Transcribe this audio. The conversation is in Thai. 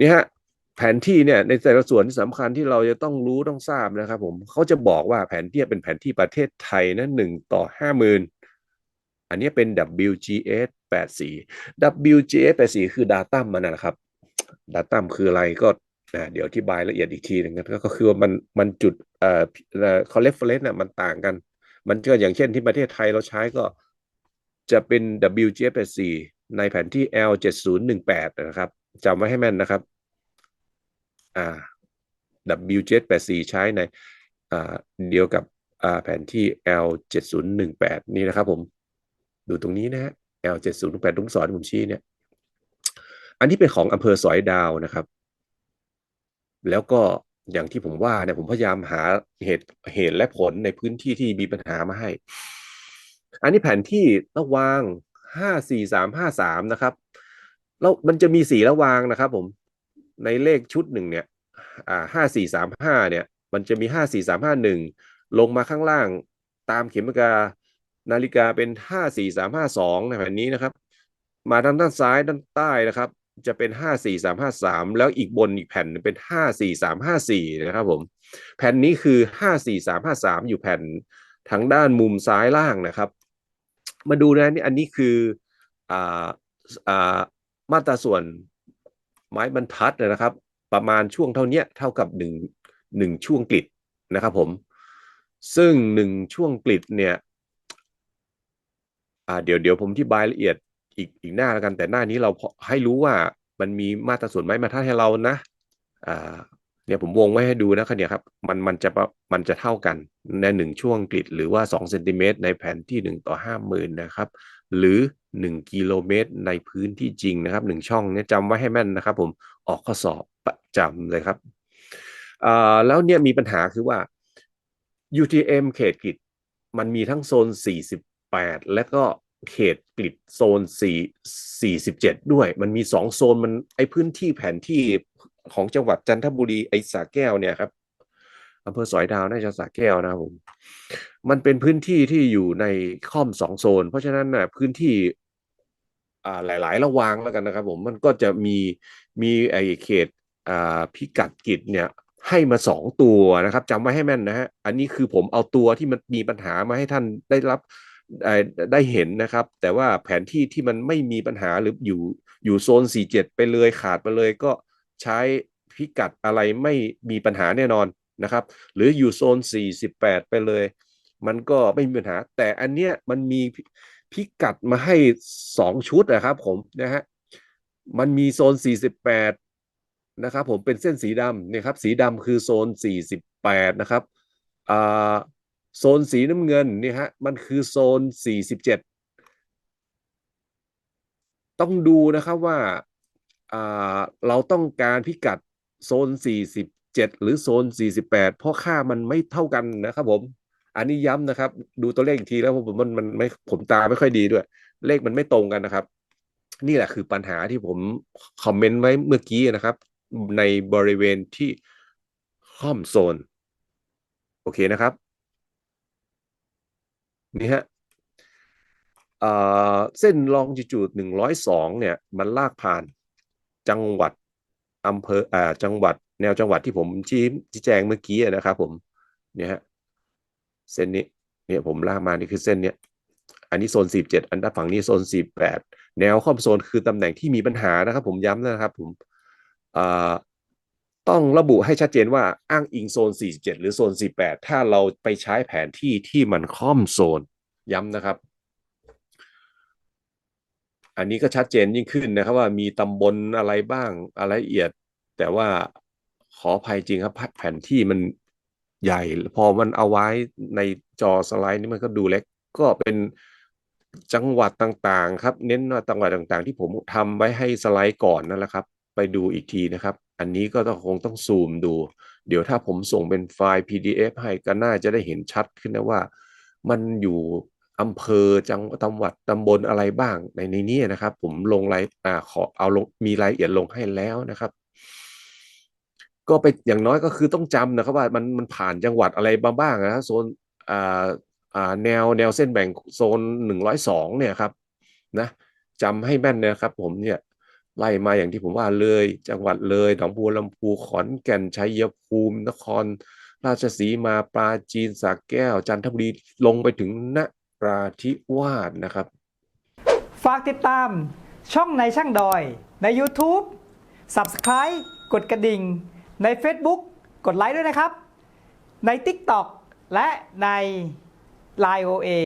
นี่ฮะแผนที่เนี่ยในแต่ละส่วนที่สำคัญที่เราจะต้องรู้ต้องทราบนะครับ ผมเขาจะบอกว่าแผนที่เป็นแผนที่ประเทศไทยนะหนึ่งต่อห้าหมื่นอันนี้เป็น WGS 84 WGS 84 คือ Datum มันนะครับ Datum คืออะไรก็เดี๋ยวอธิบายละเอียดอีกทีหนึงนก็คือว่ามันมันจุดเอ่อเขาเรฟเฟรนซ์น่ะมันต่างกัน มันก็อย่างเช่นที่ประเทศไทยเราใช้ก็จะเป็น WGS 84ในแผนที่ L 7018นะครับ จำไว้ให้แม่นนะครับ อ่า WGS 84 ใช้ในอ่าเดียวกับอ่าแผนที่ L 7018 นี่นะครับผม ดูตรงนี้นะฮะ L 7018ลูกศรผมชี้เนี่ย อันนี้เป็นของอำเภอสอยดาวนะครับ แล้วก็อย่างที่ผมว่าเนี่ยผมพยายามหาเหตุเหตุและผลในพื้นที่ที่มีปัญหามาให้ อันนี้แผนที่ระวางห้าสี่สามห้าสามนะครับ แล้วมันจะมีสีระวางนะครับ ผม ในเลขชุดหนึ่งเนี่ย อ่าห้าสี่สามห้าเนี่ย มันจะมีห้าสี่สามห้าหนึ่งลงมาข้างล่างตามเข็มนาฬิกานาฬิกาเป็นห้าสี่สามห้าสองในแผ่นนี้นะครับ มาทางด้านซ้ายด้านใต้นะครับ จะเป็นห้าสี่สามห้าสามแล้วอีกบนอีกแผ่นเป็นห้าสี่สามห้าสี่นะครับ ผม แผ่นนี้คือห้าสี่สามห้าสามอยู่แผ่นทางด้านมุมซ้ายล่างนะครับ มาดูนะนี่อันนี้คืออ่าอ่า มาตราส่วนไม้บรรทัดนะครับ ประมาณช่วงเท่านี้เท่ากับหนึ่งหนึ่งช่วงกลิดนะครับผม ซึ่งหนึ่งช่วงกลิดเนี่ยเดี๋ยวเดี๋ยวผมที่บายละเอียดอีกอีกหน้าแล้วกันแต่หน้านี้เราให้รู้ว่ามันมีมาตราส่วนไม้บรรทัดให้เรานะเนี่ยผมวงไว้ให้ดูนะครับเนี่ยครับมันมันจะมันจะเท่ากันในหนึ่งช่วงกลิดหรือว่า2เซนติเมตรในแผนที่ 1 ต่อ 5 0,000นะครับ หรือ 1 กิโลเมตรในพื้นที่จริงนะครับ 1 ช่องเนี่ยจำไว้ให้แม่นนะครับ ผมออกข้อสอบประจำเลยครับแล้วเนี่ยมีปัญหาคือว่า UTM เขตกลิดมันมีทั้งโซน 48 และก็เขตกลิดโซน 4 47 ด้วย มันมี 2 โซนมันไอพื้นที่แผนที่ของจังหวัดจันทบุรีไอสาแก้วเนี่ยครับอำเภอสอยดาวน่าจะสาแก้วนะครับผม มันเป็นพื้นที่ที่อยู่ในค่อมสองโซน เพราะฉะนั้นนะพื้นที่อ่าหลาย ๆ ระวางแล้วกันนะครับผมมันก็จะมีมีไอเขตอ่าพิกัดกิจเนี่ยให้มาสองตัวนะครับจำไว้ให้แม่นนะฮะอันนี้คือผมเอาตัวที่มันมีปัญหามาให้ท่านได้รับได้เห็นนะครับ แต่ว่าแผนที่ที่มันไม่มีปัญหาหรืออยู่อยู่โซน 47 ไปเลยขาดไปเลยก็ใช้พิกัดอะไรไม่มีปัญหาแน่นอนนะครับ หรืออยู่โซน 48 ไปเลย มันก็ไม่มีปัญหา แต่อันเนี้ยมันมีพิกัดมาให้2ชุดนะครับผมนะฮะมันมีโซน 48 นะครับผมเป็นเส้นสีดำนี่ครับ สีดำคือโซน 48 นะครับอ่าโซนสีน้ำเงินนี่ฮะมันคือโซน 47 ต้องดูนะครับว่าเราต้องการพิกัดโซน 47 หรือโซน 48 เพราะค่ามันไม่เท่ากันนะครับผม อันนี้ย้ำนะครับ ดูตัวเลขอีกทีแล้วผมมันมันไม่ผมตาไม่ค่อยดีด้วย เลขมันไม่ตรงกันนะครับ นี่แหละคือปัญหาที่ผมคอมเมนต์ไว้เมื่อกี้นะครับ ในบริเวณที่ห้อมโซน โอเคนะครับ นี่ฮะเส้นลองจิจูดหนึ่งร้อยสองเนี่ย มันลากผ่านจังหวัดอำเภออ่าจังหวัด แนวจังหวัดที่ผมชี้ชี้แจงเมื่อกี้นะครับผมเนี่ยฮะ เส้นนี้เนี่ยผมลากมานี่คือเส้นเนี้ยอันนี้โซนสี่เจ็ดอันด้านฝั่งนี้โซนสี่แปดแนวข้อมโซนคือตำแหน่งที่มีปัญหานะครับ ผมย้ำนะครับผมต้องระบุให้ชัดเจนว่าอ้างอิงโซน 47 หรือโซน 48 ถ้าเราไปใช้แผนที่ที่มันค่อมโซนย้ำนะครับ อันนี้ก็ชัดเจนยิ่งขึ้นนะครับว่ามีตำบลอะไรบ้างอะไรละเอียด แต่ว่าขออภัยจริงครับแผนที่มัน ใหญ่ พอมันเอาไว้ในจอสไลด์นี่มันก็ดูเล็กก็เป็นจังหวัดต่างๆ ครับ เน้นว่าจังหวัดต่างๆ ที่ผมทำไว้ให้สไลด์ก่อนนั่นแหละครับ ไปดูอีกทีนะครับ อันนี้ก็ต้องคงต้องซูมดู เดี๋ยวถ้าผมส่งเป็นไฟล์ PDF ให้ก็น่าจะได้เห็นชัดขึ้นนะว่า มันอยู่อำเภอจังจังหวัดตำบลอะไรบ้างในในนี้นะครับ ผมลงรายอ่าขอเอาลงมีรายละเอียดลงให้แล้วนะครับ ก็ไปอย่างน้อยก็คือต้องจำนะครับว่ามันมันผ่านจังหวัดอะไรมาบ้างนะโซนอ่าอ่าแนวแนวเส้นแบ่งโซนหนึ่งร้อยสองเนี่ยครับนะจำให้แม่นนะครับผมเนี่ยไล่มาอย่างที่ผมว่าเลย จังหวัดเลยหนองบัวลำพูขอนแก่นชัยภูมิ นคร ราชสีมาปราจีนสระแก้ว จันทบุรีลงไปถึงนราธิวาสนะครับ ฝากติดตามช่องในช่างดอยใน YouTube Subscribe กดกระดิ่ง ใน Facebook กดไลค์ด้วยนะครับ ใน TikTok และใน Line OA